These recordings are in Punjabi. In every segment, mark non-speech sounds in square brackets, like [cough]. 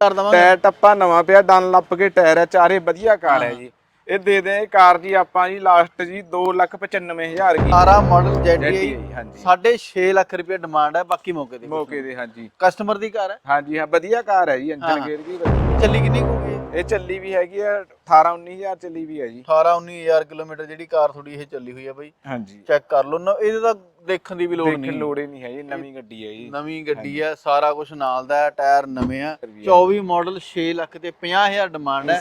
ਕਰ ਦਵਾਂਗੇ। ਟਾਇਰ ਟੱਪਾ ਨਵਾਂ ਪਿਆ, ਡਨ ਲੱਪ ਕੇ ਟਾਇਰ ਹੈ ਚਾਰੇ ਵਧੀਆ ਕਾਰ ਹੈ ਜੀ। ਇਹ ਦੇ ਦੇ ਕਾਰ ਜੀ ਆਪਾਂ ਜੀ ਲਾਸਟ ਜੀ 295000 ਦੀ 18 ਮਾਡਲ ZDI, ZDI ਹਾਂਜੀ। 6.5 ਲੱਖ ਰੁਪਏ ਡਿਮਾਂਡ ਹੈ ਬਾਕੀ ਮੌਕੇ ਤੇ। ਮੌਕੇ ਦੇ ਹਾਂਜੀ। ਕਸਟਮਰ ਦੀ ਕਾਰ ਹੈ? ਹਾਂਜੀ ਹਾਂ ਵਧੀਆ ਕਾਰ ਹੈ ਜੀ। ਇੰਜਨ ਗੇਅਰ ਵੀ। ਚੱਲੀ ਕਿੰਨੀ ਕੁ ਇਹ ਚੱਲੀ ਵੀ ਹੈਗੀ ਆ 18 19000 ਚੱਲੀ ਵੀ ਹੈ ਜੀ। 18 19000 ਕਿਲੋਮੀਟਰ ਜਿਹੜੀ ਕਾਰ ਤੁਹਾਡੀ ਇਹ ਚੱਲੀ ਹੋਈ ਹੈ ਬਾਈ। ਹਾਂਜੀ। ਚੈੱਕ ਕਰ ਲਓ। ਨਾ ਇਹਦੇ ਤਾਂ ਦੇਖਣ ਦੀ ਵੀ ਲੋੜ ਦੇਖਣ ਨਹੀਂ। ਲੋੜ ਹੀ ਨਹੀਂ ਹੈ ਜੀ ਨਵੀਂ ਗੱਡੀ ਹੈ ਜੀ। ਨਵੀਂ ਗੱਡੀ ਹੈ ਸਾਰਾ ਕੁਝ ਨਾਲ ਦਾ ਟਾਇਰ ਨਵੇਂ ਆ। ਵੀ ਹੈ। 24 ਮਾਡਲ 6 ਲੱਖ ਤੇ 50000 ਡਿਮਾਂਡ ਹੈ।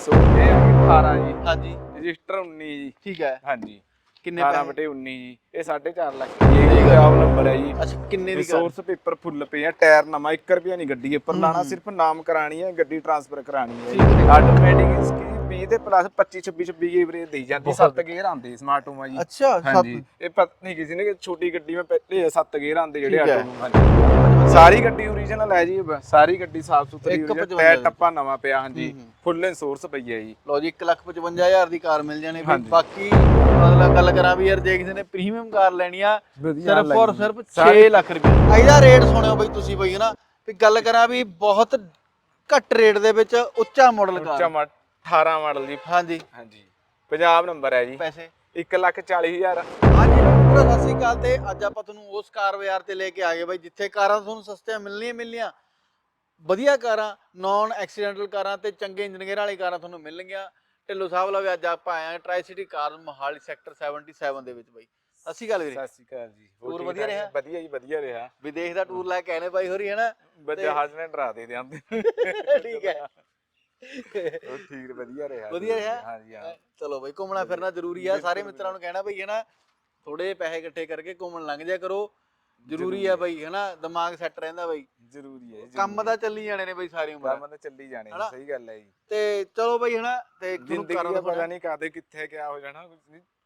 18 ਜੀ। ਹਾਂਜੀ। ਰਜਿਸਟਰ 19 ਜੀ। ਠੀਕ ਹੈ। ਹਾਂਜੀ। ਕਿੰਨੇ 18 ਪੈਸੇ? ਬਟੇ 19 ਜੀ। ਇਹ 4.5 ਲੱਖ। ਜੀ ਆਪ ਨੰਬਰ ਹੈ ਜੀ। ਅੱਛਾ ਕਿੰਨੇ ਦੀ ਕਾਰ ਰਿਸੋਰਸ ਪੇਪਰ ਫੁੱਲ ਪਏ ਆ ਟਾਇਰ ਨਵਾਂ 1 ਰੁਪਿਆ ਨਹੀਂ ਗੱਡੀ ਉੱਪਰ ਲਾਣਾ ਸਿਰਫ ਨਾਮ ਕਰਾਣੀ ਹੈ ਗੱਡੀ ਟ੍ਰਾਂਸਫਰ ਕਰਾਣੀ ਠੀਕ ਹੈ। ਹੈ। ਆਟੋਮੈਟਿਕ ਇਸਕੀ 20 ਤੇ ਪਲੱਸ 25 26 26 ਏਵਰੇਜ ਦੇਈ ਜਾਂਦੀ ਸੱਤ ਗੇਅਰ ਆਂਦੇ ਸਮਾਰਟ ਹੋਮਾ ਜੀ ਅੱਛਾ ਹਾਂਜੀ ਇਹ ਪਤਾ ਨਹੀਂ ਕਿਸੇ ਨੇ ਕਿ ਛੋਟੀ ਗੱਡੀ ਮੈਂ ਪਹਿਲੇ ਸੱਤ ਗੇਅਰ ਆਂਦੇ ਜਿਹੜੇ। ਆਟੋ ਹਾਂਜੀ ਸਾਰੀ ਗੱਡੀ ਓਰੀਜਨਲ ਹੈ ਜੀ ਸਾਰੀ ਗੱਡੀ ਸਾਫ਼ ਸੁਥਰੀ ਹੋਈ ਹੈ ਦੀ। ਟੱਪਾ ਨਵਾਂ ਪਿਆ ਹਾਂਜੀ। ਫੁੱਲ ਇੰਸ਼ੋਰੈਂਸ ਪਈ ਹੈ ਜੀ ਲੋ ਜੀ 155000 ਦੀ ਕਾਰ ਮਿਲ ਜਾਣੀ ਹਾਂਜੀ। ਬਾਕੀ ਮਤਲਬ ਗੱਲ ਕਰਾਂ ਵੀ ਯਾਰ ਜੇ ਕਿਸੇ ਨੇ ਪ੍ਰੀਮੀਅਮ ਕਾਰ ਲੈਣੀ ਆ ਸਿਰਫ ਔਰ। ਸਿਰਫ 6 ਸਾਰੀ- ਲੱਖ ਰੁਪਏ ਇਹਦਾ ਰੇਟ ਸੁਣਿਓ ਬਈ ਤੁਸੀਂ ਬਈ ਹਨਾ ਵੀ ਗੱਲ ਕਰਾਂ ਵੀ ਬਹੁਤ ਘੱਟ ਰੇਟ ਦੇ ਵਿੱਚ ਉੱਚਾ ਮਾਡਲ ਉੱਚਾ ਕਾਰ ਮਾ- 18 ਮਾਡਲ ਜੀ ਹਾਂਜੀ। ਹਾਂਜੀ। ਪੰਜਾਬ ਨੰਬਰ ਹੈ ਜੀ। ਪੈਸੇ। 1 ਲੱਖ 40 ਹਜ਼ਾਰ। ਹਾਂਜੀ ਮਿੱਤਰੋ ਸਤਿ ਸ਼੍ਰੀ ਅਕਾਲ ਤੇ ਅੱਜ ਆਪਾਂ ਤੁਹਾਨੂੰ ਉਸ ਕਾਰ ਬਾਜ਼ਾਰ ਤੇ ਲੈ ਕੇ ਆ ਗਏ ਬਾਈ ਜਿੱਥੇ ਕਾਰਾਂ ਤੁਹਾਨੂੰ ਸਸਤੀਆਂ ਮਿਲਣੀਆਂ ਮਿਲਣੀਆਂ। ਵਧੀਆ ਕਾਰਾਂ ਨਾਨ ਐਕਸੀਡੈਂਟਲ ਕਾਰਾਂ ਤੇ ਚੰਗੇ ਇੰਜੀਨੀਅਰ ਵਾਲੀ ਕਾਰਾਂ ਤੁਹਾਨੂੰ ਮਿਲਣਗੀਆਂ। ਢਿੱਲੋਂ ਸਾਹਿਬ ਲਵੇ ਅੱਜ ਆਪਾਂ ਆਏ ਆ Tricity car Mohali sector 77 ਦੇ ਵਿੱਚ ਬਾਈ। ਅਸੀਂ ਗੱਲ ਵੀਰੇ। ਸਤਿ ਸ਼੍ਰੀ ਅਕਾਲ ਜੀ। ਹੋਰ ਟੂਰ ਵਧੀਆ ਰਿਹਾ? ਵਧੀਆ ਜੀ ਵਧੀਆ ਰਿਹਾ। ਵਿਦੇਸ਼ ਦਾ ਟੂਰ ਲੈ ਕੇ ਆਏ ਨੇ ਬਾਈ ਹੋਰੀ ਹੈ ਨਾ? ਜਹਾਜ਼ ਨੇ ਡਰਾ ਦੇ ਦਿਆਂਦੇ [laughs] ਠੀਕ ਹੈ। ਉਹ ਠੀਕ ਵਧੀਆ ਰਿਹਾ ਵਧੀਆ ਰਿਹਾ? ਹਾਂਜੀ ਹਾਂ। ਚਲੋ ਬਾਈ ਘੁੰਮਣਾ ਫਿਰਨਾ ਜ਼ਰੂਰੀ ਆ। ਸਾਰੇ ਮਿੱਤਰਾਂ ਨੂੰ ਕਹਿਣਾ ਬਈ ਹੈ ਨਾ ਥੋੜੇ ਪੈਸੇ ਇਕੱਠੇ ਕਰਕੇ ਘੁੰਮਣ ਲੰਘ ਜਾ ਕਰੋ। ਜ਼ਰੂਰੀ ਆ ਬਈ ਹੈ ਨਾ ਦਿਮਾਗ ਸੈੱਟ ਰਹਿੰਦਾ ਬਾਈ। ਜ਼ਰੂਰੀ ਹੈ ਕੰਮ ਤਾਂ ਚੱਲੀ ਜਾਣੇ ਨੇ ਬਈ ਸਾਰੀ। ਉਮਰ। ਕੰਮ ਤਾਂ ਚੱਲੀ ਜਾਣੇ ਹਨਾ? ਜੀ, ਸਹੀ ਗੱਲ ਹੈ ਜੀ। ਤੇ ਚਲੋ ਬਈ ਹਨਾ ਤੇ ਜ਼ਿੰਦਗੀ ਦਾ ਪਤਾ ਨਹੀਂ ਕਾਦੇ ਕਿੱਥੇ ਕਿਆ ਹੋ ਜਾਣਾ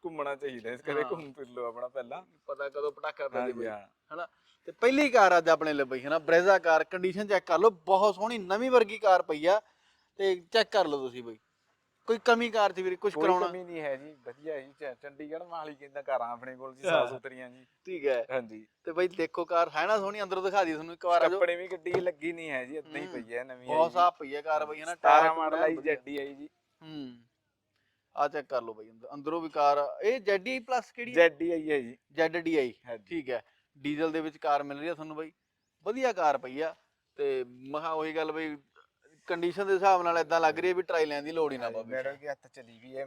ਘੁੰਮਣਾ ਚਾਹੀਦਾ ਇਸ ਹਾਂ। ਘੁੰਮ ਫਿਰ ਲਓ ਆਪਣਾ ਪਹਿਲਾਂ। ਪਤਾ ਕਦੋਂ ਪਟਾਕਾ ਪੈ ਜੇ ਬਈ ਹਨਾ ਤੇ ਪਹਿਲੀ ਕਾਰ ਅੱਜ ਆਪਣੇ ਲਈ ਬਈ ਹਨਾ ਬ੍ਰੇਜ਼ਾ ਕਾਰ। ਕੰਡੀਸ਼ਨ ਚੈੱਕ ਕਰ ਲਓ ਬਹੁਤ ਸੋਹਣੀ ਨਵੀਂ ਵਰਗੀ ਕਾਰ ਪਈ ਆ। ਤੇ ਚੈੱਕ ਕਰ ਲਓ ਤੁਸੀਂ ਬਈ। ਕੋਈ ਕਮੀ ਕਾਰ ਚ ਵੀਰੇ ਕੁਝ ਕੋਈ ਕਰਾਉਣਾ? ਕਮੀ ਨਹੀਂ ਹੈ ਜੀ ਵਧੀਆ ਹੈ ਜੀ ਚ- ਚੰਡੀਗੜ੍ਹ ਮਾਹਲੀ ਕਹਿੰਦਾ ਘਰਾਂ ਆਪਣੇ ਕੋਲ ਜੀ ਹਾਂ। ਸਾਫ਼ ਸੁਥਰੀਆਂ ਜੀ। ਠੀਕ ਹੈ। ਹਾਂਜੀ। ਤੇ ਬਈ ਦੇਖੋ ਕਾਰ ਹੈ ਨਾ ਸੋਹਣੀ ਅੰਦਰੋਂ ਦਿਖਾ ਦੀ ਤੁਹਾਨੂੰ ਇੱਕ ਵਾਰ ਆ ਜਾਓ। ਕੱਪੜੇ ਵੀ ਗੱਡੀ ਲੱਗੀ ਨਹੀਂ ਹੈ ਜੀ ਇਦਾਂ ਹੀ ਹੂੰ। ਪਈ ਹੈ ਨਵੀਂ ਬਹੁਤ ਹੈ ਸਾਫ਼ ਪਈ ਹੈ ਕਾਰ ਬਈ ਹਨਾ 17 ਮਾਡਲ ਆਈ ਵਧੀਆ। ਜੈਡੀ ਆਈ ਜੀ। ਹੂੰ। ਆ ਚੈੱਕ ਕਰ ਲਓ ਬਈ ਅੰਦਰ- ਅੰਦਰੋਂ ਵੀ ਕਾਰ ਇਹ ZDI ਪਲੱਸ ਕਿਹੜੀ ਹੈ ਜੈਡੀ ਆਈ ਹੈ ਜੀ। ZDI ਹਾਂਜੀ। ਠੀਕ ਹੈ। ਡੀਜ਼ਲ ਦੇ ਵਿੱਚ ਕਾਰ ਮਿਲ ਰਹੀ ਹੈ ਤੁਹਾਨੂੰ ਬਈ। ਵਧੀਆ ਕਾਰ ਪਈ ਆ। ਤੇ ਮਹਾ ਉਹੀ ਗੱਲ ਬਈ ਕੰਡੀਸ਼ਨ ਦੇ ਹਿਸਾਬ ਨਾਲ ਇਦਾਂ ਲੱਗ ਰਹੀ ਹੈ ਵੀ ਟਰਾਈ ਲੈਣ ਦੀ ਲੋੜ ਹੀ ਨਾ ਪਵੇ। ਮੈਡਮ ਕੇ ਹੱਥ ਚਲੀ ਵੀ ਹੈ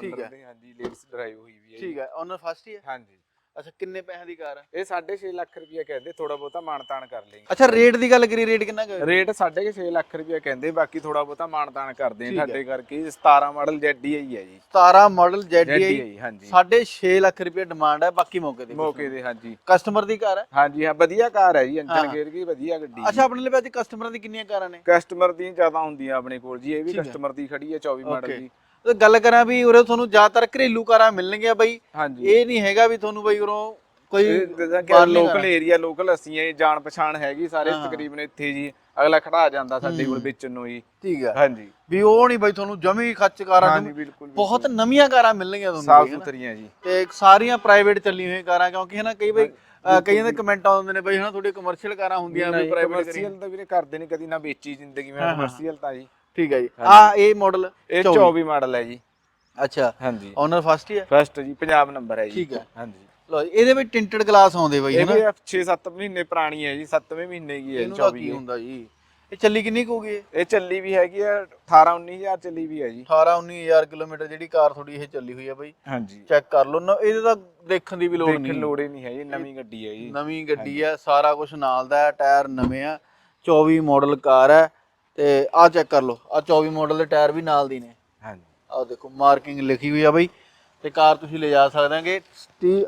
ਠੀਕ ਆਨਰ। ਦੇ ਹਾਂਜੀ ਲੇਟਸ ਡਰਾਈਵ ਹੋਈ ਵੀ ਹੈ ਠੀਕ ਹੈ ਓਨਰ ਫਸਟ ਹੀ ਹੈ? ਹਾਂਜੀ। ਅੱਛਾ ਕਿੰਨੇ ਪੈਸੇ ਦੀ ਕਾਰ ਹੈ ਇਹ 6.5 ਲੱਖ ਰੁਪਏ ਕਹਿੰਦੇ ਥੋੜਾ ਬਹੁਤਾ ਮਾਨਤਾਨ ਕਰ ਲੇਗੇ ਅੱਛਾ ਰੇਟ ਦੀ ਗੱਲ ਕਰੀ ਰੇਟ ਕਿੰਨਾ ਕੁ ਹੈ? ਰੇਟ 6.5 ਲੱਖ ਰੁਪਏ ਕਹਿੰਦੇ ਬਾਕੀ ਥੋੜਾ ਬਹੁਤਾ ਮਾਨਤਾਨ ਕਰਦੇ ਆ। ਤੁਹਾਡੇ ਕਰਕੇ 17 ਮਾਡਲ ਜੈਡੀ ਆਈ ਹੈ ਜੀ 17 ਮਾਡਲ ZDI ZDI ਹਾਂਜੀ 6.5 ਲੱਖ ਰੁਪਏ ਡਿਮਾਂਡ ਹੈ ਬਾਕੀ ਮੌਕੇ ਤੇ ਮੌਕੇ ਦੇ ਹਾਂਜੀ ਕਸਟਮਰ ਦੀ ਕਾਰ ਹੈ ਹਾਂਜੀ ਹਾਂ ਵਧੀਆ ਕਾਰ ਹੈ ਜੀ। ਇੰਜਨ ਗੇਅਰ ਦੀ ਵਧੀਆ ਗੱਡੀ ਅੱਛਾ ਆਪਣੇ ਲਈ ਅੱਜ ਕਸਟਮਰਾਂ ਦੀ ਕਿੰਨੀਆਂ ਕਾਰਾਂ ਨੇ ਕਸਟਮਰ ਦੀ ਜ਼ਿਆਦਾ ਹੁੰਦੀਆਂ ਆਪਣੇ ਕੋਲ ਜੀ ਇਹ ਵੀ। ਕਸਟਮਰ ਦੀ ਖੜੀ ਹੈ 24 ਮਾਡਲ Okay. ਗੱਲ ਕਰਾਂ ਵੀ ਉਰੇ ਤੁਹਾਨੂੰ ਜ਼ਿਆਦਾਤਰ ਘਰੇਲੂ ਕਾਰਾਂ ਮਿਲਣਗੀਆਂ ਬਈ। ਹਾਂਜੀ। ਇਹ ਨਹੀਂ ਹੈਗਾ ਵੀ ਤੁਹਾਨੂੰ ਬਈ ਉਰੋਂ ਕੋਈ ਲੋਕਲ ਕਾਰਾਂ। ਏਰੀਆ ਲੋਕਲ ਅਸੀਂ ਇਹ ਜਾਣ ਪਛਾਣ ਹੈਗੀ ਸਾਰੇ। ਤਕਰੀਬਨ ਇੱਥੇ ਜੀ। ਅਗਲਾ ਖੜਾ ਜਾਂਦਾ ਸਾਡੇ ਕੋਲ। ਵੇਚਣ ਨੂੰ ਜੀ। ਠੀਕ ਹੈ ਹਾਂਜੀ। ਵੀ ਉਹ ਨਹੀਂ ਬਈ ਤੁਹਾਨੂੰ ਜਮੀ ਖੱਚ ਕਾਰਾਂ ਬਿਲਕੁਲ ਬਹੁਤ ਨਵੀਆਂ ਕਾਰਾਂ ਮਿਲਣਗੀਆਂ ਤੁਹਾਨੂੰ ਸਾਫ਼। ਸੁਥਰੀਆਂ ਜੀ। ਤੇ ਸਾਰੀਆਂ ਪ੍ਰਾਈਵੇਟ ਚੱਲੀ ਹੋਈਆਂ ਕਾਰਾਂ ਕਿਉਂਕਿ ਹਨਾ ਕਈ ਬਈ ਕਈਆਂ ਦੇ ਕਮੈਂਟ ਆਉਂਦੇ ਨੇ ਬਈ ਹਨਾ ਤੁਹਾਡੀ ਕਮਰਸ਼ੀਅਲ ਕਾਰਾਂ ਹੁੰਦੀਆਂ ਵੀ ਪ੍ਰਾਈਵੇਟ ਕਮਰਸ਼ੀਅਲ ਤਾਂ ਵੀਰੇ ਕਰਦੇ ਨਹੀਂ ਕਦੀ ਨਾ ਵੇਚੀ ਜ਼ਿੰਦਗੀ ਮੈਂ। ਕਮਰਸ਼ੀਅਲ ਤਾਂ ਜੀ। ਠੀਕ ਹੈ ਜੀ। ਆ ਇਹ ਮਾਡਲ ਇਹ 24 24 ਮਾਡਲ ਹੈ ਜੀ। ਅੱਛਾ ਹਾਂਜੀ। ਓਨਰ ਫਸਟ ਹੀ ਹੈ? ਫਸਟ ਜੀ ਪੰਜਾਬ ਨੰਬਰ ਹੈ ਜੀ। ਠੀਕ ਹੈ। ਹਾਂਜੀ। ਲੋ ਜੀ, ਇਹਦੇ ਵਿੱਚ ਟਿੰਟਡ ਗਲਾਸ ਆਉਂਦੇ ਬਈ ਇਹ ਹਨਾ? ਵੀ 6-7 ਮਹੀਨੇ ਪੁਰਾਣੀ ਹੈ ਜੀ 7ਵੇਂ ਮਹੀਨੇ ਦੀ ਹੈ ਇਹਨੂੰ ਤਾਂ 24 ਕੀ। ਹੁੰਦਾ ਜੀ? ਇਹ ਚੱਲੀ ਕਿੰਨੀ ਕੁ ਹੋਗੀ ਇਹ? ਚੱਲੀ ਵੀ ਹੈਗੀ ਆ 18-19000 ਚੱਲੀ ਵੀ ਹੈ ਜੀ। 18 19000 ਕਿਲੋਮੀਟਰ ਜਿਹੜੀ ਕਾਰ ਤੁਹਾਡੀ ਇਹ ਚੱਲੀ ਹੋਈ ਆ ਬਈ। ਹਾਂਜੀ। ਚੈੱਕ ਕਰ ਲਓ ਨਾ ਇਹਦੇ ਤਾਂ ਦੇਖਣ ਦੀ ਵੀ ਲੋੜ ਦੇਖਣ ਨਹੀਂ। ਲੋੜ ਹੀ ਨਹੀਂ ਹੈ ਜੀ ਨਵੀਂ ਗੱਡੀ ਹੈ ਜੀ। ਨਵੀਂ ਗੱਡੀ ਆ ਸਾਰਾ ਕੁਝ ਨਾਲ ਦਾ ਹੈ ਟਾਇਰ ਨਵੇਂ ਆ। 24 ਮਾਡਲ ਕਾਰ ਹੈ ਤੇ ਆਹ ਚੈੱਕ ਕਰ ਲਓ ਆ 24 ਮਾਡਲ ਦੇ ਟਾਇਰ ਵੀ ਨਾਲ ਦੀ ਨੇ। ਹਾਂਜੀ। ਆਹ ਦੇਖੋ ਮਾਰਕਿੰਗ ਲਿਖੀ ਹੋਈ ਆ ਬਈ ਤੇ ਕਾਰ ਤੁਸੀਂ ਲੈ ਜਾ ਸਕਦੇ ਹੋਗੇ ਸਟੀ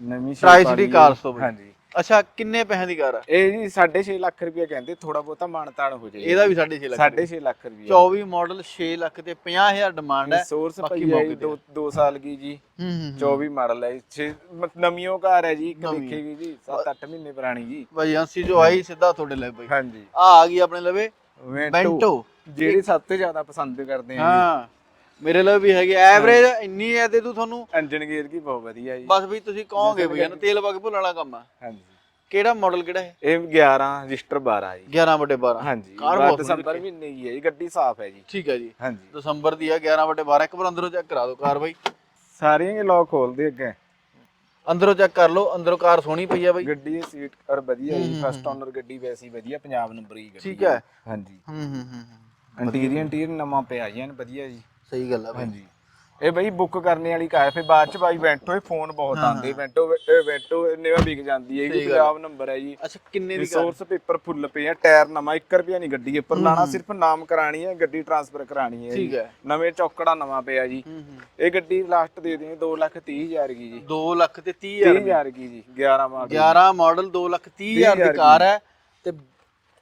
ਨਵੀਂ cars ਜੀ। ਤੋਂ ਬਈ। ਹਾਂਜੀ। ਅੱਛਾ ਕਿੰਨੇ ਪੈਸੇ ਦੀ ਕਾਰ ਆ? ਇਹ ਜੀ 6.5 ਲੱਖ ਰੁਪਏ ਕਹਿੰਦੇ ਥੋੜਾ ਬਹੁਤਾ ਮਾਨਤਾਨ ਹੋ ਜਾਏ ਇਹਦਾ ਵੀ 6.5 ਲੱਖ 6.5 ਲੱਖ ਰੁਪਏ 24 ਮਾਡਲ 6 ਲੱਖ ਤੇ 50000 ਡਿਮਾਂਡ ਹੈ। ਸੋਰਸ ਹੈ ਮੌਕੇ ਜੀ 2 2 ਸਾਲ ਕੀ ਜੀ। ਹੂੰ ਹੂੰ 24 ਮਾਡਲ ਹੈ ਛੇ ਨਵੀਓ ਕਾਰ ਹੈ ਜੀ ਇੱਕ। ਦੇਖੇਗੀ ਜੀ 7-8 ਮਹੀਨੇ ਪੁਰਾਣੀ ਜੀ। ਬਾਈ ਏਜੰਸੀ ਜੋ ਆਈ ਸਿੱਧਾ ਤੁਹਾਡੇ ਲਈ ਬਈ। ਹਾਂਜੀ। ਆ ਆ ਗਈ ਆਪਣੇ ਲਵੇ। ਬੈਂਟੋ ਜਿਹੜੀ ਸਭ ਤੋਂ ਜ਼ਿਆਦਾ ਪਸੰਦ ਕਰਦੇ ਆ ਹਾਂ। ਮੇਰੇ ਲਈ ਵੀ ਹੈਗੀ। ਐਵਰੇਜ ਇੰਨੀ ਹੈ ਦੇ ਦੂ ਤੁਹਾਨੂੰ ਇੰਜਨ ਗੇਅਰ ਕੀ ਬਹੁਤ ਵਧੀਆ ਜੀ। ਬਸ ਵੀ ਤੁਸੀਂ ਕਹੋਗੇ ਵੀ ਨਾ ਤੇਲ ਵਗ ਭੁੱਲਣ ਵਾਲਾ ਕੰਮ ਆ। ਹਾਂਜੀ। ਕਿਹੜਾ ਮਾਡਲ ਕਿਹੜਾ ਹੈ ਇਹ 11 ਰਜਿਸਟਰ 12 ਜੀ। 11 ਬਟੇ 12 ਹਾਂਜੀ। ਕਾਰ ਬਹੁਤ ਦਸੰਬਰ ਮਹੀਨੇ ਹੀ ਹੈ ਜੀ। ਗੱਡੀ ਸਾਫ਼ ਹੈ ਜੀ। ਠੀਕ ਹੈ ਜੀ। ਹਾਂਜੀ। ਦਸੰਬਰ ਦੀ ਹੈ 11 ਬਟੇ 12 ਇੱਕ ਵਾਰ ਅੰਦਰੋਂ ਚੈੱਕ ਕਰਾ ਦਿਓ ਕਾਰ ਬਾਈ। ਸਾਰੀਆਂ ਹੀ ਲੋਕ ਖੋਲਦੇ ਅੱਗੇ। ਅੰਦਰੋਂ ਚੈੱਕ ਕਰ ਲਓ ਅੰਦਰੋਂ ਕਾਰ ਸੋਹਣੀ ਪਈ ਆ ਬਾਈ। ਗੱਡੀ ਦੀ ਸੀਟ ਕਰ ਵਧੀਆ ਜੀ ਫਸਟ ਓਨਰ ਗੱਡੀ ਵੈਸੀ ਵਧੀਆ ਪੰਜਾਬ ਨੰਬਰ ਹੀ ਗੱਡੀ ਠੀਕ ਹੈ। ਹਾਂਜੀ। ਹੂੰ ਹੂੰ ਹੂੰ ਹੂੰ। ਇੰਟੀਰੀਅਰ ਇੰਟੀਰੀਅਰ ਨਵਾਂ ਪਿਆ ਜੀ ਐਨ ਵਧੀਆ ਜੀ। ਸਹੀ ਗੱਲ ਆ ਬਾਈ। ਹਾਂਜੀ। ਇਹ ਬਈ ਬੁੱਕ ਕਰਨੇ ਵਾਲੀ ਕਾਰ ਫਿਰ ਬਾਅਦ ਚ ਬਾਈ ਵੈਂਟੋ ਇਹ ਫੋਨ ਬਹੁਤ ਆਉਂਦੇ। ਵੈਂਟੋ ਇਹ ਵੈਂਟੋ ਇੰਨੇ ਵਾ ਵਿਕ ਜਾਂਦੀ ਹੈ ਇਹ ਵੀ ਪੰਜਾਬ ਨੰਬਰ ਹੈ ਜੀ। ਅੱਛਾ ਕਿੰਨੇ ਦੀ ਕਾਰ ਰਿਸੋਰਸ ਪੇਪਰ ਫੁੱਲ ਪਏ ਆ ਟਾਇਰ ਨਵਾਂ 1 ਰੁਪਿਆ ਨਹੀਂ ਗੱਡੀ ਉੱਪਰ ਲਾਣਾ ਸਿਰਫ ਨਾਮ ਕਰਾਣੀ ਹੈ ਗੱਡੀ ਟ੍ਰਾਂਸਫਰ ਕਰਾਣੀ ਹੈ ਠੀਕ। ਹੈ। ਨਵੇਂ ਚੌਕੜਾ ਨਵਾਂ ਪਿਆ ਜੀ। ਇਹ ਗੱਡੀ ਲਾਸਟ ਦੇ ਦੇਣੀ 2 ਲੱਖ 30 ਹਜ਼ਾਰ ਕੀ ਜੀ। 2 ਲੱਖ ਤੇ 30 ਹਜ਼ਾਰ 30 ਹਜ਼ਾਰ ਕੀ ਜੀ 11 ਮਾਡਲ 11 ਮਾਡਲ 2 ਲੱਖ 30 ਹਜ਼ਾਰ ਦੀ ਕਾਰ ਹੈ ਤੇ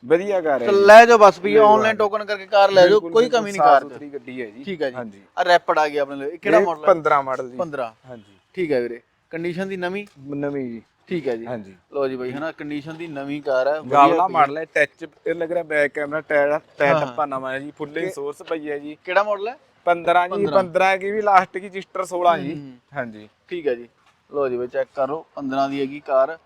ਵਧੀਆ ਕਾਰ ਹੈ। ਲੈ ਜਾਓ ਬਸ ਵੀ ਆਨਲਾਈਨ ਟੋਕਨ ਕਰਕੇ ਕਾਰ ਲੈ ਜਾਓ ਕੋਈ ਕਮੀ ਨਹੀਂ ਕਾਰ ਗੱਡੀ ਹੈ ਜੀ। ਠੀਕ ਹੈ ਜੀ। ਹਾਂਜੀ। ਆ ਰੈਪਡ ਆ ਗਿਆ ਆਪਣੇ ਲਈ। ਕਿਹੜਾ ਮਾਡਲ ਹੈ? 15 ਮਾਡਲ ਜੀ। 15 ਹਾਂਜੀ। ਠੀਕ ਹੈ ਵੀਰੇ। ਕੰਡੀਸ਼ਨ ਦੀ ਨਵੀਂ? ਨਵੀਂ ਜੀ। ਠੀਕ ਹੈ ਜੀ। ਹਾਂਜੀ। ਲੋ ਜੀ ਬਾਈ ਹਨਾ ਕੰਡੀਸ਼ਨ ਦੀ ਨਵੀਂ ਕਾਰ ਹੈ। ਗਾਵਲਾ ਮਾਡਲ ਹੈ ਟੱਚ ਇਹ ਲੱਗ ਰਿਹਾ ਬੈਕ ਕੈਮਰਾ ਟਾਇਰ ਟਾਇਰ ਟੱਪਾ ਨਵਾਂ ਹੈ ਜੀ ਫੁੱਲ ਸੋਰਸ ਪਈ ਹੈ ਜੀ। ਕਿਹੜਾ ਮਾਡਲ ਹੈ? 15 ਜੀ 15 ਕੀ ਵੀ ਲਾਸਟ ਕੀ ਰਜਿਸਟਰ 16 ਜੀ। ਹਾਂਜੀ। ਠੀਕ ਹੈ ਜੀ। ਲੋ ਜੀ ਬਾਈ ਚੈੱਕ ਕਰੋ। 15 ਦੀ ਹੈਗੀ ਕਾਰ।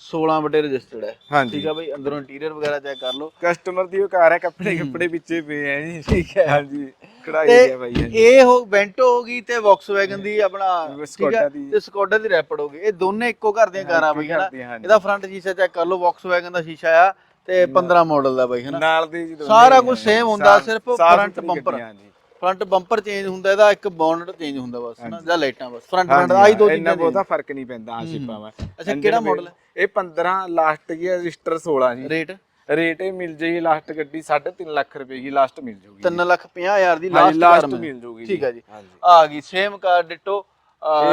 16 ਬਟੇ ਰਜਿਸਟਰਡ ਹੈ। ਹਾਂਜੀ। ਠੀਕ ਹੈ ਬਾਈ ਅੰਦਰੋਂ ਇੰਟੀਰੀਅਰ ਵਗੈਰਾ ਚੈੱਕ ਕਰ ਲਓ। ਕਸਟਮਰ ਦੀ ਉਹ ਕਾਰ ਹੈ ਕੱਪੜੇ ਕੱਪੜੇ ਵਿੱਚੇ ਪਏ ਹੈ ਜੀ। ਠੀਕ ਹੈ। ਹਾਂਜੀ ਕਢਾਈ ਹੈ ਬਾਈ ਹਾਂਜੀ। ਇਹ ਹੋ ਵੈਂਟੋ ਹੋ ਗਈ ਤੇ ਵੌਕਸਵੈਗਨ ਦੀ ਆਪਣਾ ਠੀਕ ਸਕੋਡਾ ਦੀ। ਤੇ ਸਕੋਡਾ ਦੀ ਰੈਪਿਡ ਹੋ ਗਈ। ਇਹ ਦੋਨੇ ਇੱਕੋ ਘਰ ਦੀਆਂ ਕਾਰਾਂ ਬਈ ਹਨਾ। ਇਹਦਾ ਫਰੰਟ ਸ਼ੀਸ਼ਾ ਚੈੱਕ ਕਰ ਲਓ ਵੌਕਸਵੈਗਨ ਦਾ ਸ਼ੀਸ਼ਾ ਆ ਤੇ 15 ਮਾਡਲ ਦਾ ਬਈ ਹਨਾ? ਨਾਲ ਦੇ ਜੀ ਦੋਨੇ ਸਾਰਾ ਕੁਝ same ਹੁੰਦਾ, ਸਿਰਫ bumper। ਗੱਡੀਆਂ, ਹਾਂਜੀ। ਫਰੰਟ ਬੰਪਰ ਚੇਂਜ ਹੁੰਦਾ ਇਹਦਾ ਇੱਕ ਬੋਨਟ ਚੇਂਜ ਹੁੰਦਾ ਬਸ ਹਨਾ ਜਾਂ ਲਾਈਟਾਂ ਬਸ ਫਰੰਟ ਫਰੰਟ ਆਹੀ ਦੋ ਚੀਜ਼ਾਂ ਬਹੁਤਾ ਫ਼ਰਕ ਨਹੀਂ ਪੈਂਦਾ ਹਾਂ। ਸ਼ਿਪਾਂ ਵਿੱਚ ਅੱਛਾ, ਕਿਹੜਾ ਹੈ? ਇਹ 15 ਲਾਸਟ ਕੀ ਹੈ ਰਜਿਸਟਰ 16 ਜੀ। ਰੇਟ ਰੇਟ ਇਹ ਮਿਲ ਜਾਏਗੀ ਲਾਸਟ ਗੱਡੀ 3.5 ਲੱਖ ਰੁਪਏ ਦੀ ਲਾਸਟ ਮਿਲ ਜਾਊਗੀ 3 ਲੱਖ 50 ਹਜ਼ਾਰ ਦੀ ਲਾਸਟ ਲਾਸਟ ਮਿਲ ਜਾਊਗੀ ਠੀਕ ਹੈ ਜੀ। ਆ ਗਈ ਸੇਮ ਕਾਰ ਡਿਟੋ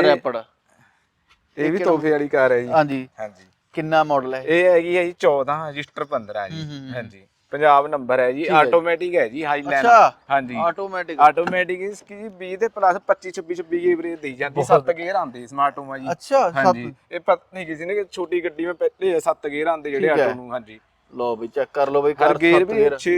ਰੈਪਿਡ ਇਹ ਵੀ ਤੋਹਫੇ ਵਾਲੀ ਕਾਰ ਹੈ ਜੀ। ਹਾਂਜੀ। ਹਾਂਜੀ। ਕਿੰਨਾ ਮਾਡਲ ਹੈ ਇਹ? ਹੈਗੀ ਹੈ ਜੀ 14 ਰਜਿਸਟਰ 15 ਜੀ। ਹਾਂਜੀ। ਪੰਜਾਬ ਨੰਬਰ ਹੈ ਜੀ ਆਟੋਮੈਟਿਕ ਹੈ ਜੀ। ਹਾਈਲੈਂਡ ਅੱਛਾ ਹਾਂਜੀ। ਆਟੋਮੈਟਿਕ ਆਟੋਮੈਟਿਕ ਇਸ ਕੀ 20 ਦੇ ਪਲੱਸ 25 26 26 ਦੀ ਐਵਰੇਜ ਦੇਈ ਜਾਂਦੀ 7 ਗੇਅਰ ਆਉਂਦੇ ਸਮਾਰਟੋਮਾ ਜੀ। ਅੱਛਾ ਹਾਂਜੀ। ਇਹ ਪਤਾ ਨਹੀਂ ਕਿਸੇ ਨੇ ਕਿ ਛੋਟੀ ਗੱਡੀ ਵਿੱਚ ਪਹਿਲੇ 7 ਗੇਅਰ ਆਉਂਦੇ ਜਿਹੜੇ। ਆਟੋ ਨੂੰ ਹਾਂਜੀ। ਲੋ ਵੀ ਚੈੱਕ ਕਰ ਲਓ ਬਈ ਕਾਰ ਗੇਅਰ ਸੱਤ ਵੀ ਗੇਅਰ 6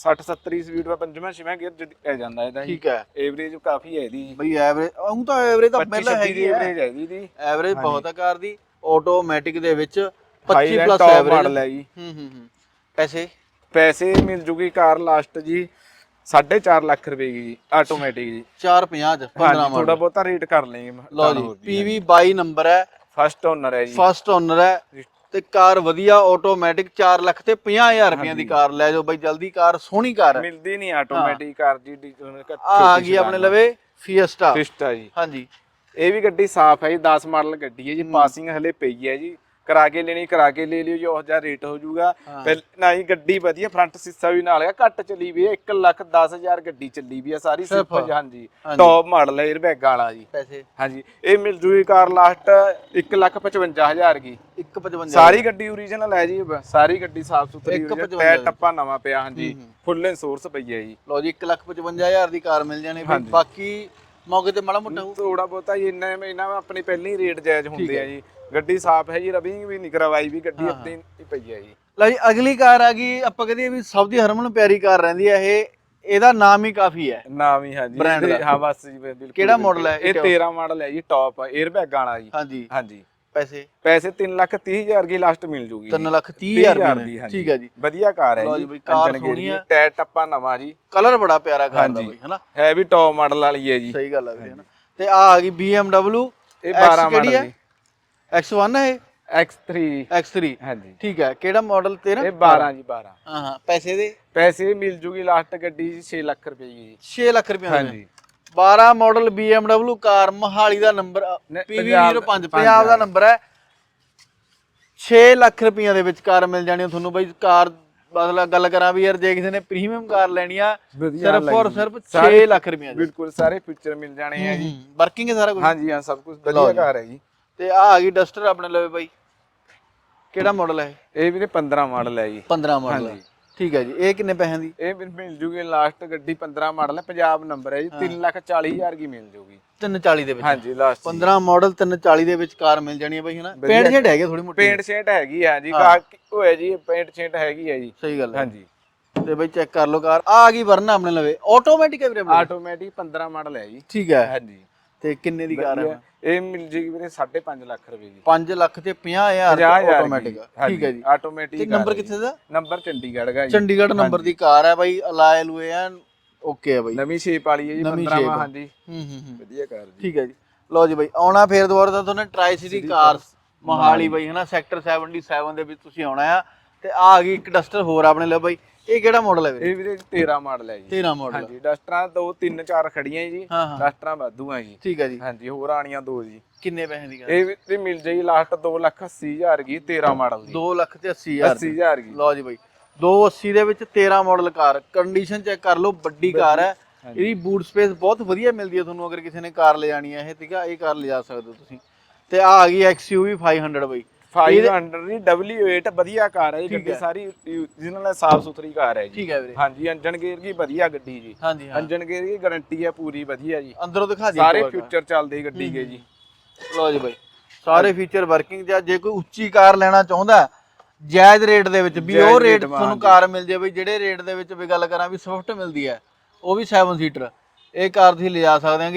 60 70 ਸਪੀਡ ਦਾ ਪੰਜਵਾਂ ਛੇਵਾਂ ਗੇਅਰ ਜਦ ਆ ਜਾਂਦਾ ਇਹਦਾ ਠੀਕ ਹੈ। ਐਵਰੇਜ ਕਾਫੀ ਹੈ ਇਹਦੀ ਬਈ ਐਵਰੇਜ ਉਹ ਤਾਂ ਐਵਰੇਜ ਤਾਂ 25 ਪਹਿਲਾਂ 26 ਹੈਗੀ ਐਵਰੇਜ ਹੈ ਜੀ। ਦੀ ਐਵਰੇਜ ਬਹੁਤ ਆ ਕਾਰ ਦੀ। ਆਟੋਮੈਟਿਕ ਦੇ ਵਿੱਚ 25 ਹਾਈਲੈਂਡ ਪਲੱਸ ਐਵਰੇਜ ਮਾਡਲ ਹੈ ਜੀ। ਹੂੰ ਹੂੰ ਹੂੰ। ਪੈਸੇ? ਪੈਸੇ ਮਿਲ ਜੂਗੀ ਕਾਰ ਲਾਸਟ ਜੀ 4.5 ਲੱਖ ਰੁਪਏ ਦੀ ਜੀ ਆਟੋਮੈਟਿਕ ਜੀ। 450 ਚ 15 ਹਾਂਜੀ ਮਾਡਲ। ਥੋੜਾ ਬਹੁਤਾ ਰੇਟ ਕਰ ਲੇਂਗੇ ਲਓ ਜੀ PV 22 ਨੰਬਰ ਹੈ। ਫਸਟ ਓਨਰ ਹੈ ਜੀ। ਫਸਟ ਓਨਰ ਹੈ। ਤੇ ਕਾਰ ਵਧੀਆ ਆਟੋਮੈਟਿਕ 4 ਲੱਖ ਤੇ 50000 ਰੁਪਈਆਂ ਦੀ ਕਾਰ ਲੈ ਜਾਓ ਬਈ ਜਲਦੀ ਕਾਰ ਸੋਹਣੀ ਕਾਰ ਹੈ। ਮਿਲਦੀ ਨਹੀਂ ਆਟੋਮੈਟਿਕ ਕਾਰ ਜੀ ਆ ਗਈ ਆਪਣੇ ਲਵੇ ਫਿਏਸਟਾ ਫਿਸਟਾ ਜੀ। ਹਾਂਜੀ। ਇਹ ਵੀ ਗੱਡੀ ਸਾਫ਼ ਹੈ ਜੀ 10 ਮਾਡਲ ਗੱਡੀ ਹੈ ਜੀ ਪਾਸਿੰਗ ਹਲੇ ਪਈ ਹੈ ਜੀ। ਕਰਾ ਕੇ ਲੈਣੀ ਕਰਾ ਕੇ ਲੈ ਲਿਓ ਜੀ ਉਹ ਜਿਹਾ ਰੇਟ ਹੋ ਜਾਊਗਾ। ਪਹਿਲ ਨਾ ਹੀ ਗੱਡੀ ਵਧੀਆ ਫਰੰਟ ਸੀਸਾ ਵੀ ਨਾਲ ਹੈ ਘੱਟ ਚੱਲੀ ਵੀ ਹੈ। 1 ਲੱਖ 10 ਹਜ਼ਾਰ ਗੱਡੀ ਚੱਲੀ ਵੀ ਹੈ ਸਾਰੀ ਸਿਰਫ। ਹਾਂਜੀ। ਟੌਪ ਮਾਡਲ ਹੈ 에ਅਰਬੈਗ ਵਾਲਾ ਜੀ। ਪੈਸੇ। ਹਾਂਜੀ। ਇਹ ਮਿਲ ਜੂਗੀ ਕਾਰ ਲਾਸਟ 1 ਲੱਖ 55 ਹਜ਼ਾਰ ਕੀ 155 ਸਾਰੀ ਗੱਡੀ ਓਰੀਜਨਲ ਹੈ ਜੀ ਬ- ਸਾਰੀ ਗੱਡੀ ਸਾਫ਼ ਸੁਥਰੀ ਇੱਕ original, ਪਚਵੰਜਾ ਟਾਇਰ ਟੱਪਾ ਨਵਾਂ ਪਿਆ ਹਾਂਜੀ। ਫੁੱਲ ਇੰਸ਼ੋਰੈਂਸ ਪਈ ਹੈ ਜੀ। ਲਓ ਜੀ 155000 ਦੀ ਕਾਰ ਮਿਲ ਜਾਣੀ। ਬਈ ਬਾਕੀ ਮੌਕੇ ਤੇ ਮਾੜਾ ਮੋਟਾ ਹੋਊ ਥੋੜਾ ਬਹੁਤਾ ਜੀ ਇੰਨਾ ਇਹਨਾਂ ਆਪਣੀ ਪਹਿਲੀ ਹੀ ਰੇਟ ਜਾਇਜ਼ ਹੁੰਦੇ ਆ ਜੀ। ਗੱਡੀ ਸਾਫ਼ ਹੈ ਜੀ ਰਬਿੰਗ ਵੀ ਨਹੀਂ ਕਰਵਾਈ ਵੀ ਗੱਡੀ ਆਪਣੀ ਹੀ। ਪਈ ਹੈ ਜੀ। ਲਓ ਜੀ ਅਗਲੀ ਕਾਰ ਆ ਗਈ ਆਪਾਂ ਕਹਦੇ ਵੀ ਸਭ ਦੀ ਹਰਮਨ ਪਿਆਰੀ ਕਾਰ ਰਹਿੰਦੀ ਹੈ ਇਹ ਇਹਦਾ ਨਾਮ ਹੀ ਕਾਫੀ ਹੈ। ਨਾਮ ਹੀ Brand ਇਹਦੇ- ਦਾ। ਹਾਂ ਬਸ ਜੀ ਬਿਲਕੁਲ ਕਿਹੜਾ ਬਿਲਕੁਲ। model ਹੈ? ਇਹ 13 ਮਾਡਲ ਹੈ ਜੀ ਟੌਪ 에ਅਰਬੈਗ ਵਾਲਾ ਜੀ। ਹਾਂਜੀ। ਹਾਂਜੀ। ਪੈਸੇ? ਪੈਸੇ 3 ਲੱਖ 30 ਹਜ਼ਾਰ ਦੀ ਲਾਸਟ ਮਿਲ ਜੂਗੀ 3 ਲੱਖ 30000 ਹਜ਼ਾਰ ਰੁਪਏ ਦੀ। ਠੀਕ ਹੈ ਜੀ। ਵਧੀਆ ਕਾਰ ਹੈ ਲਓ ਜੀ ਜੀ ਕਾਰ engine ਸੋਹਣੀ ਹੈ। ਜੀ, ਟਾਇਰ ਟੱਪਾ ਨਵਾਂ ਜੀ। ਕਲਰ ਬੜਾ ਪਿਆਰਾ ਕਾਰ ਦਾ ਹਾਂਜੀ। ਬਈ ਹਨਾ? ਹੈ ਵੀ ਟੌਪ ਮਾਡਲ ਵਾਲੀ ਹੈ ਜੀ। ਸਹੀ ਗੱਲ ਹੈ ਹਨਾ? ਤੇ ਆ ਆ ਗਈ BMW ਇਹ 12 ਕਿਹੜੀ ਮਾਡਲ ਹੈ? ਜੀ। X1 ਹੈ ਇਹ? X3 X3 ਹਾਂਜੀ। ਠੀਕ ਹੈ ਕਿਹੜਾ ਮਾਡਲ ਤੇਰਾ ਇਹ 12 ਜੀ 12 ਹਾਂ ਹਾਂ ਪੈਸੇ ਦੇ? ਪੈਸੇ ਮਿਲ ਜੂਗੀ ਲਾਸਟ ਗੱਡੀ 6 ਲੱਖ ਰੁਪਏ ਦੀ ਜੀ। 6 ਲੱਖ ਰੁਪਏ ਹਾਂਜੀ। 12 ਮਾਡਲ BMW ਕਾਰ ਮਹਾਲੀ ਦਾ ਨੰਬਰ ਨੇ- PV05 ਪੰਜਾਬ- ਦਾ ਨੰਬਰ ਹੈ 6 ਲੱਖ ਰੁਪਈਆ ਦੇ ਵਿੱਚ ਕਾਰ ਮਿਲ ਜਾਣੀ ਤੁਹਾਨੂੰ ਬਈ ਕਾਰ ਮਤਲਬ ਗੱਲ ਕਰਾਂ ਵੀ ਯਾਰ ਜੇ ਕਿਸੇ ਨੇ ਪ੍ਰੀਮੀਅਮ ਕਾਰ ਲੈਣੀ ਆ ਸਿਰਫ ਔਰ। ਸਿਰਫ 6 ਸਾਰੇ- ਲੱਖ ਰੁਪਈਆ ਦੀ। ਬਿਲਕੁਲ ਸਾਰੇ ਫੀਚਰ ਮਿਲ ਜਾਣੇ ਆ ਜੀ। ਵਰਕਿੰਗ ਹੈ ਸਾਰਾ ਕੁਝ ਹਾਂਜੀ ਹਾਂ ਸਭ ਕੁਝ ਵਧੀਆ ਕਾਰ ਹੈ ਜੀ। ਤੇ ਆ ਆ ਗਈ ਡਸਟਰ ਆਪਣੇ ਲਵੇ ਬਾਈ। ਕਿਹੜਾ ਮਾਡਲ ਹੈ ਇਹ? ਵੀਰੇ 15 ਮਾਡਲ ਹੈ ਜੀ। 15 ਮਾਡਲ ਹਾਂਜੀ। ਠੀਕ ਹੈ ਜੀ। ਇਹ ਕਿੰਨੇ ਪੈਸਿਆਂ ਦੀ? ਇਹ ਵੀ ਮਿਲ ਜੂਗੀ ਲਾਸਟ ਗੱਡੀ 15 ਮਾਡਲ ਹੈ ਪੰਜਾਬ ਨੰਬਰ ਹੈ ਜੀ। 3 ਲੱਖ 40 ਹਜ਼ਾਰ ਦੀ ਮਿਲ ਜੂਗੀ। 340 ਦੇ ਵਿੱਚ। ਹਾਂਜੀ ਲਾਸਟ 15 ਮਾਡਲ 340 ਦੇ ਵਿੱਚ ਕਾਰ ਮਿਲ ਜਾਣੀ ਹੈ ਬਾਈ ਹਨਾ? ਪੇਂਟ ਸ਼ੇਡ ਹੈਗੇ ਥੋੜੀ ਮੋਟੀ। ਪੇਂਟ ਸ਼ੇਟ ਹੈਗੀ ਆ ਜੀ। ਬਾਕੀ ਉਹ ਹੈ ਜੀ ਪੇਂਟ ਸ਼ੇਟ ਹੈਗੀ ਹੈ ਜੀ। ਸਹੀ ਗੱਲ ਹੈ ਹਾਂਜੀ। ਤੇ ਬਈ ਚੈੱਕ ਕਰ ਲਓ ਕਾਰ। ਆ ਆ ਗਈ ਵਰਨਾ ਆਪਣੇ ਲਵੇ। ਆਟੋਮੈਟਿਕ ਹੈ ਵੀਰੇ ਆਪਣੇ? ਆਟੋਮੈਟਿਕ 15 ਮਾਡਲ ਹੈ ਜੀ। ਠੀਕ ਹੈ ਹਾਂਜੀ। ਤੇ ਕਿੰਨੇ ਦੀ ਕਾਰ ਹੈ ਇਹ ਮਿਲ ਜੇਗੀ ਵੀਰੇ 5.5 ਲੱਖ ਰੁਪਏ ਦੀ। 5 ਲੱਖ ਤੇ 50000 50000 ਆਟੋਮੈਟਿਕ ਠੀਕ ਹੈ ਜੀ। ਆਟੋਮੈਟਿਕ ਤੇ ਨੰਬਰ ਕਿੱਥੇ ਦਾ? ਨੰਬਰ ਚੰਡੀਗੜ੍ਹ ਦਾ ਜੀ। ਚੰਡੀਗੜ੍ਹ ਨੰਬਰ ਦੀ ਕਾਰ ਹੈ ਬਾਈ ਅਲਾਏ ਲੂਏ ਆ ਓਕੇ ਹੈ ਬਾਈ। ਨਵੀਂ ਸ਼ੇਪ ਵਾਲੀ ਹੈ ਜੀ ਨਵੀਂ 15 shape ਵਾਂ ਆ। ਹਾਂਜੀ। ਹੂੰ ਹੂੰ ਵਧੀਆ ਕਾਰ ਜੀ। ਠੀਕ ਹੈ ਜੀ। ਲਓ ਜੀ ਬਾਈ ਆਉਣਾ ਫੇਰ ਦੁਬਾਰਾ ਤਾਂ ਤੁਹਾਨੂੰ ਟਰਾਈ ਸਿਟੀ ਕਾਰਸ ਮੋਹਾਲੀ ਬਾਈ ਹਨਾ ਸੈਕਟਰ 77 ਦੇ ਵਿੱਚ ਤੁਸੀਂ ਆਉਣਾ ਆ। ਤੇ ਆ ਗਈ ਇੱਕ ਡਸਟਰ ਹੋਰ ਆਪਣੇ ਲਈ ਬਾਈ ਇਹ ਕਿਹੜਾ ਮਾਡਲ ਹੈ ਵੀਰੇ? ਇਹ ਵੀਰੇ 13 ਮਾਡਲ ਹੈ ਜੀ। 13 ਮਾਡਲ ਹਾਂਜੀ ਡਸਟਰਾਂ ਦੋ ਤਿੰਨ ਚਾਰ ਖੜੀਆਂ ਜੀ। ਡਸਟਰਾਂ ਵਾਧੂ ਆ ਜੀ। ਠੀਕ ਹੈ ਜੀ। ਹਾਂਜੀ ਹੋਰ ਆਣੀਆਂ ਦੋ ਜੀ। ਕਿੰਨੇ ਪੈਸੇ ਦੀ ਕਾਰ ਇਹ ਵੀ ਤੇ ਮਿਲ ਜਾਈ ਲਾਸਟ 2 ਲੱਖ 80 ਹਜ਼ਾਰ ਦੀ 13 ਮਾਡਲ ਦੀ। 2 ਲੱਖ ਤੇ 80 ਹਜ਼ਾਰ 80 ਹਜ਼ਾਰ ਦੀ। ਲਓ ਜੀ ਬਾਈ। 280 ਦੇ ਵਿੱਚ 13 ਮਾਡਲ ਕਾਰ। ਕੰਡੀਸ਼ਨ ਚੈੱਕ ਕਰ ਲਓ ਵੱਡੀ ਕਾਰ ਹੈ। ਇਹਦੀ ਬੂਟ ਸਪੇਸ ਬਹੁਤ ਵਧੀਆ ਮਿਲਦੀ ਹੈ ਤੁਹਾਨੂੰ ਅਗਰ ਕਿਸੇ ਨੇ ਕਾਰ ਲੈ ਜਾਣੀ ਹੈ ਇਹ ਠੀਕ ਆ? ਇਹ ਕਾਰ ਲਿਜਾ ਸਕਦੇ ਹੋ ਤੁਸੀਂ। ਤੇ ਆ ਆ ਗਈ XUV 500 ਬਾਈ। 500 ਦੀ W8 ਵਧੀਆ ਕਾਰ ਹੈ ਜੀ ਗੱਡੀ ਸਾਰੀ ਜਿਹਨਾਂ ਨਾਲ ਸਾਫ਼ ਸੁਥਰੀ ਕਾਰ ਹੈ ਜੀ। ਠੀਕ ਹੈ ਵੀਰੇ। ਹਾਂਜੀ ਅੰਜਨ ਗੇਅਰ ਦੀ ਵਧੀਆ ਗੱਡੀ ਜੀ। ਹਾਂਜੀ ਹਾਂ। ਅੰਜਨ ਗੇਅਰ ਦੀ ਗਾਰੰਟੀ ਹੈ ਪੂਰੀ ਵਧੀਆ ਜੀ। ਅੰਦਰੋਂ ਦਿਖਾ ਦਿਓ ਸਾਰੇ ਇੱਕ ਵਾਰ। ਫਿਊਚਰ ਚੱਲਦੇ ਗੱਡੀ ਕੇ ਜੀ। ਲਓ ਜੀ ਬਾਈ ਸਾਰੇ ਫੀਚਰ ਵਰਕਿੰਗ ਜਾਂ ਜੇ ਕੋਈ ਉੱਚੀ ਕਾਰ ਲੈਣਾ ਚਾਹੁੰਦਾ ਜਾਇਜ਼ ਰੇਟ ਦੇ ਵਿੱਚ ਵੀ ਉਹ ਰੇਟ ਤੁਹਾਨੂੰ। ਕਾਰ ਮਿਲ ਜੇ ਬਈ ਜਿਹੜੇ ਰੇਟ ਦੇ ਵਿੱਚ ਵੀ ਗੱਲ ਕਰਾਂ ਵੀ ਸਵਿਫਟ ਮਿਲਦੀ ਹੈ ਉਹ ਵੀ 7 ਸੀਟਰ ਇਹ ਕਾਰ ਤੁਸੀਂ ਲਿਜਾ ਸਕਦੇ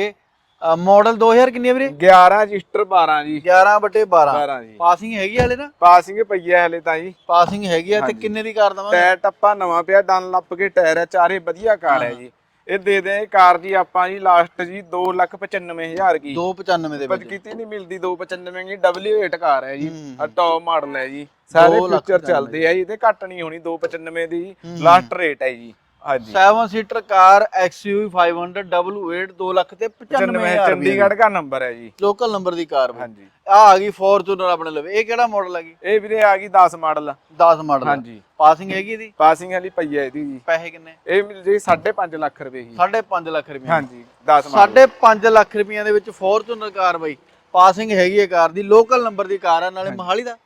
ਮਾਡਲ 2000 ਕਿੰਨੀ ਹੈ ਵੀਰੇ? 11 ਰਜਿਸਟਰ 12 ਜੀ। 11 ਬਟੇ 12 12 ਜੀ। ਪਾਸਿੰਗ ਹੈਗੀ ਹਲੇ ਨਾ ਪਾਸਿੰਗ ਪਈ ਹੈ ਹਲੇ ਤਾਂ ਜੀ। ਪਾਸਿੰਗ ਹੈਗੀ ਆ ਤੇ ਕਿੰਨੇ ਦੀ ਕਾਰ ਦਵਾਂਗੇ? ਟਾਇਰ ਟੱਪਾ ਨਵਾਂ ਪਿਆ ਡਨ ਲੱਪ ਕੇ ਟਾਇਰ ਹੈ ਚਾਰੇ ਵਧੀਆ ਕਾਰ ਹੈ। ਜੀ। ਇਹ ਦੇ ਦੇ ਕਾਰ ਜੀ ਆਪਾਂ ਜੀ ਲਾਸਟ ਜੀ 295000 ਕੀ। 295 ਦੇ ਵਿੱਚ। ਕਿਤੇ ਨਹੀਂ ਮਿਲਦੀ 295 ਦੀ W8 ਕਾਰ ਹੈ ਜੀ। ਆ ਟੌਪ ਮਾਡਲ ਹੈ ਜੀ। ਸਾਰੇ ਪਚਾਨਵੇਂ। ਚੱਲਦੇ ਆ ਜੀ ਇਹਦੇ ਘੱਟ ਨਹੀਂ ਹੋਣੀ 295 ਦੀ ਲਾਸਟ ਰੇਟ ਹੈ ਜੀ। ਹਾਂਜੀ। 7 ਸੀਟਰ ਕਾਰ XUV 500 W8 2 ਲੱਖ ਤੇ 95000 95 ਚੰਡੀਗੜ੍ਹ ਦਾ। ਨੰਬਰ ਹੈ ਜੀ। ਲੋਕਲ ਨੰਬਰ ਦੀ ਕਾਰ ਹਾਂਜੀ। ਆ ਆ ਗਈ ਫੋਰਚੂਨਰ ਆਪਣੇ ਲਵੇ। ਇਹ ਕਿਹੜਾ ਮਾਡਲ ਹੈਗੀ ਇਹ ਵੀਰੇ ਆ ਗਈ 10 ਮਾਡਲ 10 ਮਾਡਲ ਹਾਂਜੀ। ਪਾਸਿੰਗ ਹੈਗੀ ਇਹਦੀ? ਪਾਸਿੰਗ ਵਾਲੀ ਪਈ ਹੈ ਇਹਦੀ ਜੀ। ਪੈਸੇ ਕਿੰਨੇ? ਇਹ ਮਿਲ ਜੇ 5.5 ਲੱਖ ਰੁਪਏ ਜੀ। 5.5 ਲੱਖ ਰੁਪਏ। ਹਾਂਜੀ 10 ਮਾਡਲ 5.5 ਲੱਖ ਰੁਪਈਆਂ ਦੇ ਵਿੱਚ ਫੋਰਚੂਨਰ ਕਾਰ ਬਈ। ਪਾਸਿੰਗ ਹੈਗੀ ਹੈ ਕਾਰ ਦੀ। ਲੋਕਲ ਨੰਬਰ ਦੀ ਕਾਰ ਹੈ ਨਾਲੇ ਮੋਹਾਲੀ ਦਾ?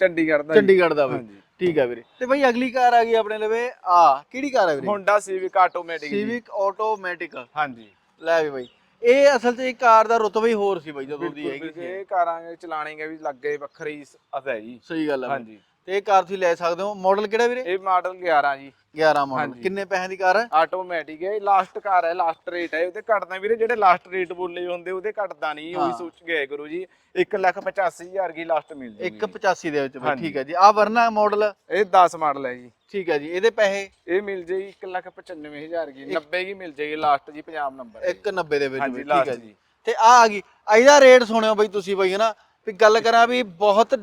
ਚੰਡੀਗੜ੍ਹ ਦਾ। ਚੰਡੀਗੜ੍ਹ ਦਾ ਬਈ। ਹਾਂਜੀ। ਠੀਕ ਹੈ ਵੀਰੇ। ਤੇ ਬਈ ਅਗਲੀ ਕਾਰ ਆ ਗਈ ਆਪਣੇ ਲਵੇ। ਆ ਕਿਹੜੀ ਕਾਰ ਹੈ ਵੀਰੇ? Honda Civic automatic Civic automatic ਹਾਂਜੀ। ਲੈ ਵੀ ਬਈ। ਇਹ ਅਸਲ 'ਚ ਇਹ ਕਾਰ ਦਾ ਰੁਤਬਾ ਹੀ ਹੋਰ ਸੀ ਬਈ ਜਦੋਂ ਦੀ ਹੈਗੀ ਜੀ, ਇਹ ਕਾਰਾਂ ਚਲਾਣੇਗੇ ਵੀ ਲੱਗੇ ਵੱਖਰੀ ਅਸ ਹੈ ਜੀ। ਸਹੀ ਗੱਲ ਹੈ ਬਈ। ਹਾਂਜੀ। ਤੇ ਇਹ ਕਾਰ ਤੁਸੀਂ ਲੈ ਸਕਦੇ ਹੋ। ਮਾਡਲ ਕਿਹੜਾ ਵੀਰੇ? ਇਹ ਮਾਡਲ 11 ਜੀ। 11 ਮਾਡਲ ਹਾਂਜੀ। ਕਿੰਨੇ ਪੈਸੇ ਦੀ ਕਾਰ ਹੈ? ਆਟੋਮੈਟਿਕ ਹੈ ਲਾਸਟ ਕਾਰ ਹੈ ਲਾਸਟ ਰੇਟ ਹੈ। ਉਹਦੇ ਘਟਦਾ ਵੀਰੇ ਜਿਹੜੇ ਲਾਸਟ ਰੇਟ ਬੋਲੇ ਹੁੰਦੇ ਉਹਦੇ ਘਟਦਾ ਨਹੀਂ। ਉਹੀ ਸੋਚ ਗਏ ਗੁਰੂ ਜੀ। 185000 ਦੀ ਲਾਸਟ ਮਿਲ ਜੂਗੀ 185 ਦੇ ਵਿੱਚ ਬਈ ਹਾਂਜੀ। ਠੀਕ ਹੈ ਜੀ। ਆ ਵਰਨਾ ਮਾਡਲ ਇਹ 10 ਮਾਡਲ ਹੈ ਜੀ। ਠੀਕ ਹੈ ਜੀ। ਇਹਦੇ ਪੈਸੇ? ਇਹ ਮਿਲ ਜੇਗੀ 195000 ਦੀ। 90 ਦੀ ਮਿਲ ਜੇਗੀ ਲਾਸਟ ਜੀ ਪੰਜਾਬ ਨੰਬਰ ਹੈ। 190 ਦੇ ਵਿੱਚ ਹਾਂਜੀ ਠੀਕ ਹੈ ਲਾਸਟ ਜੀ। ਜੀ। ਤੇ ਆ ਆ ਗਈ। ਇਹਦਾ ਰੇਟ ਸੁਣਿਓ ਬਈ ਤੁਸੀਂ ਬਈ ਹਨਾ? ਵੀ ਗੱਲ ਕਰਾਂ ਵੀ ਬਹੁਤ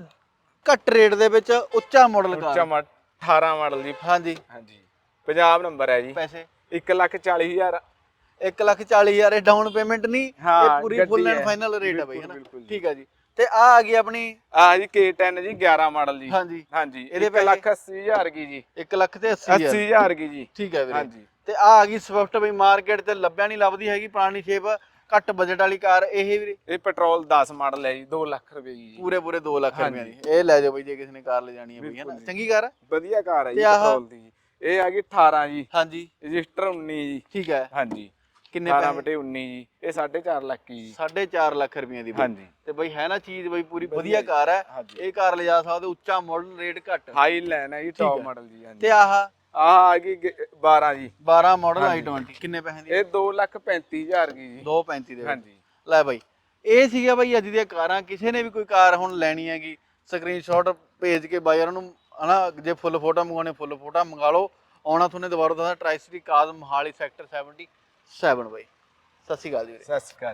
ਘੱਟ ਰੇਟ ਦੇ ਵਿੱਚ ਉੱਚਾ ਮਾਡਲ ਉੱਚਾ ਕਾਰ ਮਾਡਲ 18 ਮਾਡਲ ਦੀ ਹਾਂਜੀ। ਹਾਂਜੀ। ਪੰਜਾਬ ਨੰਬਰ ਹੈ ਜੀ। ਪੈਸੇ। 140000 1 ਲੱਖ 40 ਹਜ਼ਾਰ ਇਹ ਡਾਊਨ ਪੇਮੈਂਟ ਨਹੀਂ ਇਹ ਹਾਂ, ਪੂਰੀ ਗੱਡੀ ਫੁੱਲ ਐਂਡ ਹੈ। ਫਾਈਨਲ ਰੇਟ ਹੈ ਬਈ ਬਿਲਕੁਲ, ਹਨਾ? ਬਿਲਕੁਲ ਜੀ। ਠੀਕ ਹੈ ਜੀ। ਤੇ ਆ ਆ ਗਈ ਆਪਣੀ ਆ ਜੀ K10 ਜੀ 11 ਮਾਡਲ ਜੀ। ਹਾਂਜੀ। ਹਾਂਜੀ ਇਹਦੇ ਇਹਦੇ 180000 ਕੀ ਜੀ। 1 ਲੱਖ ਤੇ 80 ਹਜ਼ਾਰ। 80000 ਕੀ ਜੀ। ਠੀਕ ਹੈ ਵੀਰੇ। ਹਾਂਜੀ। ਤੇ ਆ ਆ ਗਈ ਸਵਿਫਟ ਬਈ ਮਾਰਕੀਟ ਤੇ ਲੱਭਿਆ ਨਹੀਂ ਲੱਭਦੀ ਹੈਗੀ ਪੁਰਾਣੀ ਸ਼ੇਪ ਘੱਟ ਬਜਟ ਵਾਲੀ ਕਾਰ ਇਹ ਵੀਰੇ। ਇਹ ਪੈਟਰੋਲ 10 ਮਾਡਲ ਹੈ ਜੀ 2 ਲੱਖ ਰੁਪਏ ਦੀ ਜੀ। ਪੂਰੇ ਪੂਰੇ 2 ਲੱਖ। ਰੁਪਏ ਦੀ ਇਹ ਲੈ ਜਾਓ ਬਈ ਜੇ ਕਿਸੇ ਨੇ ਕਾਰ ਲੈ ਜਾਣੀ ਹੈ ਬਈ ਹਨਾ? ਬਿਲਕੁਲ ਜੀ। ਚੰਗੀ ਕਾਰ ਵਧੀਆ ਕਾਰ ਹੈ ਜੀ ਤੇ ਆਹ? ਪੈਟਰੋਲ ਦੀ ਜੀ। ਇਹ ਆ ਗਈ 18 ਜੀ। ਹਾਂਜੀ। ਰਜਿਸਟਰ 19 ਜੀ। ਠੀਕ ਹੈ। ਹਾਂਜੀ। ਕਿੰਨੇ 18 ਪੈਸੇ? ਬਟੇ 19 ਜੀ। ਇਹ 4.5 ਲੱਖ ਜੀ। 4.5 ਲੱਖ ਰੁਪਏ ਦੀ ਬਈ। ਹਾਂਜੀ। ਤੇ ਬਈ ਹੈ ਨਾ ਚੀਜ਼ ਬਈ ਪੂਰੀ ਵਧੀਆ। ਕਾਰ ਹੈ। ਹਾਂਜੀ। ਇਹ ਕਾਰ ਲਿਜਾ ਸਕਦੇ ਉੱਚਾ ਮਾਡਲ ਰੇਟ ਘੱਟ। ਹਾਈ ਲੈਣ ਹੈ ਜੀ ਟੌਪ। ਮਾਡਲ ਜੀ ਹਾਂਜੀ। ਤੇ ਆਹ? ਆਹ ਆ ਗਈ ਗ- 12 ਜੀ। 12 ਮਾਡਲ ਹਾਂਜੀ। i20 ਕਿੰਨੇ ਪੈਸੇ ਦੀ? ਇਹ 2 ਲੱਖ 35000 ਕੀ ਜੀ। 235 ਦੇ ਵਿੱਚ। ਹਾਂਜੀ। ਲੈ ਬਾਈ ਇਹ ਸੀਗਾ ਬਾਈ ਅੱਜ ਦੀਆਂ ਕਾਰਾਂ। ਕਿਸੇ ਨੇ ਵੀ ਕੋਈ ਕਾਰ ਹੁਣ ਲੈਣੀ ਹੈਗੀ ਸਕਰੀਨਸ਼ਾਟ ਭੇਜ ਕੇ ਬਾਈ ਉਹਨਾਂ ਨੂੰ ਹਨਾ, ਜੇ ਫੁੱਲ ਫੋਟੋ ਮੰਗਵਾਉਣੇ ਫੁੱਲ ਫੋਟੋ ਮੰਗਾ ਲਓ। ਆਉਣਾ ਤੁਹਾਨੂੰ ਦੁਬਾਰਾ ਦੱਸਦਾ Tricity cars Mohali sector 77 ਬਾਈ। ਸਤਿ ਸ਼੍ਰੀ ਅਕਾਲ ਜੀ ਵੀਰੇ। ਸਤਿ ਸ਼੍ਰੀ ਅਕਾਲ।